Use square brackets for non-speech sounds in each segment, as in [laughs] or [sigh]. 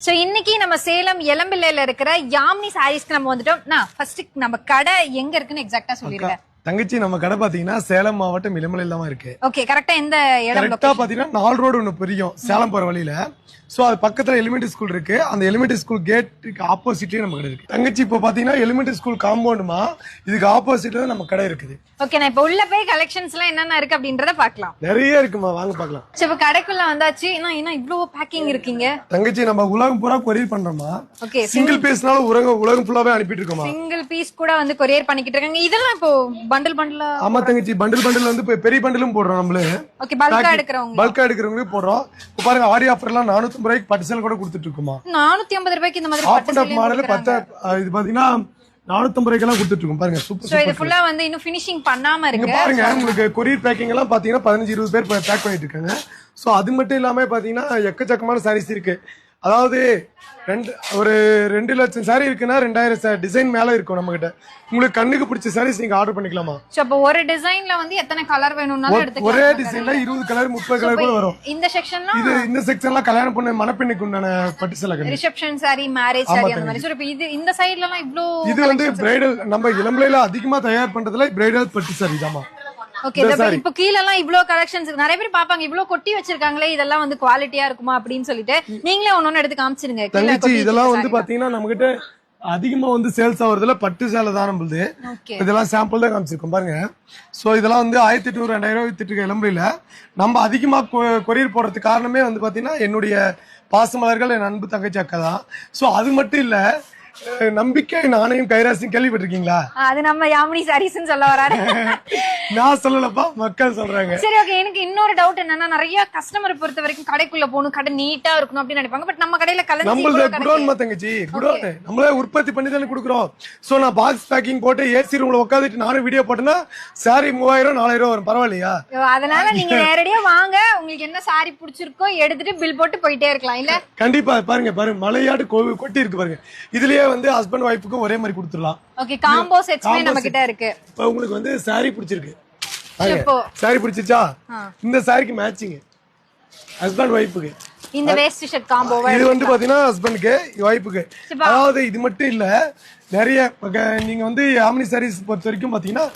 So இன்னைக்கு நம்ம சேலம் எலம்பிள்ளையில இருக்கிற யாமினி சாரீஸ்க்கு நம்ம வந்துட்டோம். நான் ஃபர்ஸ்ட் நம்ம கடை எங்க இருக்குன்னு எக்ஸாக்டா சொல்லிருக்கேன் தங்கச்சி நம்ம கடை பாத்தீங்கன்னா சேலம் மாவட்டம் இளமலையில தான் இருக்கு. ஓகே கரெக்டா எந்த இடம் கரெக்டா பாத்தீங்கன்னா நாலு ரோடு ஒண்ணு பிரியும் சேலம் போற வழியில. சோ அது பக்கத்துல எலிமெண்டரி ஸ்கூல் இருக்கு. அந்த எலிமெண்டரி ஸ்கூல் கேட்டுக்கு ஆப்போசிட்லயே நம்ம கடை இருக்கு. தங்கச்சி இப்போ பாத்தீங்கன்னா எலிமெண்டரி ஸ்கூல் காம்பவுண்டுமா இதுக்கு ஆப்போசிட்ல நம்ம கடை இருக்குது. ஓகே நான் இப்ப உள்ள போய் கலெக்ஷன்ஸ் எல்லாம் என்னென்ன இருக்கு அப்படின்றத பார்க்கலாம். நிறைய இருக்குமா? வாங்க பார்க்கலாம். சோ இப்ப கடைக்குள்ள வந்தாச்சு. என்ன என்ன இவ்ளோ பேக்கிங் இருக்கீங்க? தங்கச்சி நம்ம உலகம் பூரா கொரியர் பண்றோமா? ஓகே சிங்கிள் பீஸ்னாலும் உலகம் உலகம் ஃபுல்லாவே அனுப்பிட்டு இருக்கோமா? சிங்கிள் பீஸ் கூட வந்து கொரியர் பண்ணிக்கிட்டு இருக்காங்க. இதெல்லாம் இப்போ பண்டில் பண்டிலா ஆமா தங்கச்சி பண்டில் பண்டில் வந்து பெரிய பண்டிலும் போடுறோம் நம்மளு. ஓகே பல்கா எடுக்கிறவங்க. பல்கா எடுக்கிறவங்களுக்கு போடுறோம். இப்போ பாருங்க ஆடி ஆஃபர் எல்லாம் நானூத்தி ரூபாய்க்கு பட்டு சேல் கூட கொடுத்துட்டு இருக்கோமா? நானூத்தி ஐம்பது ரூபாய்க்கு இந்த மாதிரி பட்டு சேலையும் மாடல் கொடுக்குறாங்க. பத்து அஹ் இது பாத்தீங்கன்னா நானூத்தம்பது ரூபாய்க்கெல்லாம் கொடுத்துட்டு இருக்கோம். பாருங்க சூப்பர் இது ஃபுல்லா வந்து இன்னும் ஃபினிஷிங் பண்ணாம இருக்கு. பாருங்க உங்களுக்கு கொரியர் பேக்கிங் எல்லாம் பாத்தீங்கன்னா பதினஞ்சு இருபது பேர் பேக் பண்ணிட்டு இருக்காங்க. சோ அது மட்டும் இல்லாம பாத்தீங்கன்னா எக்கச்சக்கமான சாரீஸ் இருக்கு. அதாவது ரெண்டு ஒரு ரெண்டு லட்சம் சாரி இருக்குன்னா ரெண்டாயிரம் டிசைன் மேல இருக்கும் நம்ம கிட்ட உங்களுக்கு கண்ணுக்கு பிடிச்ச சாரீஸ் நீங்க ஆர்டர் பண்ணிக்கலாமா? அப்ப ஒரு டிசைன்ல வந்து எத்தனை கலர் வேணும்னாலும் ஒரே டிசைன்ல இருபது கலர் முப்பது கலர் கூட வரும். இந்த செக்ஷன்லாம் இது இந்த செக்ஷன்லாம் கல்யாணம் பொண்ணு மணப்பெண்ணுக்கு உண்டான பட்டு சேலை ரிசப்ஷன் சாரி மேரேஜ் சாரி அந்த மாதிரி. சோ இப்ப இது இந்த சைடுல எல்லாம் இவ்ளோ இது வந்து பிரைடல் நம்ம இளம்பிள்ளையில அதிகமா தயார் பண்றதுல பிரைடல் பட்டு சாரி தாமா ஓகே இப்போ கீழ எல்லாம் இவ்ளோ கலெக்ஷன்ஸ் நிறைய பேர் பாப்பாங்க இவ்ளோ கொட்டி வச்சிருக்காங்களே இதெல்லாம் வந்து குவாலிட்டியா இருக்குமா அப்படின்னு சொல்லிட்டு. நீங்களே ஒன்னொன்னு எடுத்து காமிச்சிருங்க. தங்கச்சி இதெல்லாம் வந்து பாத்தீங்கன்னா நம்ம கிட்ட அதிகமா வந்து சேல்ஸ் ஆகுறதுல பட்டு சேலை தான் நம்மளுது. இதெல்லாம் சாம்பிள் தான் காமிச்சிருக்கோம் பாருங்க. சோ இதெல்லாம் வந்து ஆயிரத்தி எட்நூறு ரெண்டாயிரம் வித்துட்டு இருக்க இளம்பிள்ளையில நம்ம அதிகமா கொரியர் போடுறதுக்கு காரணமே வந்து பாத்தீங்கன்னா என்னுடைய பாசமலர்கள் என் அன்பு தங்கச்சி அக்கா தான். சோ அது மட்டும் இல்ல நம்பிக்கை நாணயம் கைராசியும் கேள்விப்பட்டிருக்கீங்களா? அது நம்ம யாமினி சாரீஸ்னு சொல்ல வராரு. [laughs] நான் சொல்லலப்பா மக்கள் சொல்றாங்க. சரி ஓகே எனக்கு இன்னொரு டவுட் என்னன்னா நிறைய கஸ்டமர் பொறுத்த வரைக்கும் கடைக்குள்ள போகணும் கடை நீட்டா இருக்கணும் அப்படின்னு நினைப்பாங்க. பட் நம்ம கடையில கலந்து நம்மளது குடோன் தங்கச்சி குடோன் நம்மளே உற்பத்தி பண்ணி தானே கொடுக்குறோம். சோ நான் பாக்ஸ் பேக்கிங் போட்டு ஏசி ரூம்ல உட்காந்துட்டு நானும் வீடியோ போட்டேன்னா சாரி மூவாயிரம் நாலாயிரம் வரும் பரவாயில்லையா? அதனால நீங்க நேரடியா வாங்க உங்களுக்கு என்ன சாரி பிடிச்சிருக்கோ எடுத்துட்டு பில் போட்டு போயிட்டே இருக்கலாம் இல்ல? கண்டிப்பா பாருங்க பாருங்க மலையாடு கொட்டி இருக்கு பாருங்க. இதுலயே வந்து ஹஸ்பண்ட் ஒய்ஃபுக்கும் ஒரே மாதிரி கொடுத்துடலாம். ஓகே காம்போ செட்ஸ்மே நம்ம. கிட்ட இருக்கு. இப்போ உங்களுக்கு வந்து சாரி பிடிச்சிருக்கு. சாரி பிடிச்சிச்சா? ஆ. இந்த சாரிக்கு மேட்சிங் ஹஸ்பண்ட் ஒய்ஃபுக்கு இந்த வேஸ்ட் ஷர்ட் காம்போவா இது வந்து பாத்தீங்கன்னா ஹஸ்பண்டுக்கு ஒய்ஃபுக்கு அதாவது இது மட்டும் இல்ல நிறைய நீங்க வந்து யாமினி சாரீஸ் பொறுத்த வரைக்கும் பாத்தீங்கன்னா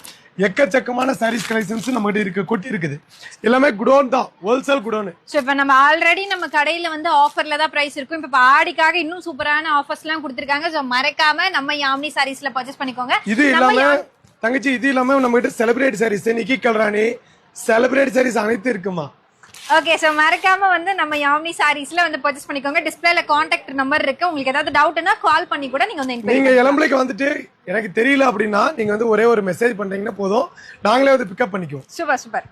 எக்கச்சக்கமான சாரீஸ் கலெக்ஷன்ஸ் நம்ம கிட்ட இருக்கு கொட்டி இருக்குது. எல்லாமே குடோன் தான் ஹோல்சேல் குடோன். சோ இப்ப நம்ம ஆல்ரெடி நம்ம கடையில வந்து ஆஃபர்ல தான் பிரைஸ் இருக்கும். இப்ப ஆடிக்காக இன்னும் சூப்பரான ஆஃபர்ஸ் எல்லாம் கொடுத்திருக்காங்க. சோ மறக்காம நம்ம யாமினி சாரீஸ்ல பர்ச்சேஸ் பண்ணிக்கோங்க. இது இல்லாம தங்கச்சி இது இல்லாம நம்ம கிட்ட செலிபிரேட் சாரீஸ் நிக்கி கல்ராணி செலிபிரேட் சாரீஸ் அனைத்து இருக்குமா? ஓகே சோ மறக்காம வந்து நம்ம யாமினி சாரீஸ்ல வந்து பர்ச்சேஸ் பண்ணிக்கோங்க. டிஸ்பிளேல காண்டாக்ட் நம்பர் இருக்கு. உங்களுக்கு ஏதாவது டவுட்னா கால் பண்ணி கூட நீங்க வந்து நீங்க இளம்பிளைக்கு வந்துட்டு எனக்கு தெரியல அப்படின்னா நீங்க வந்து ஒரே ஒரு மெசேஜ் பண்றீங்கன்னா போதும். நாங்களே வந்து பிக்கப் பண்ணிக்குவோம். Super super.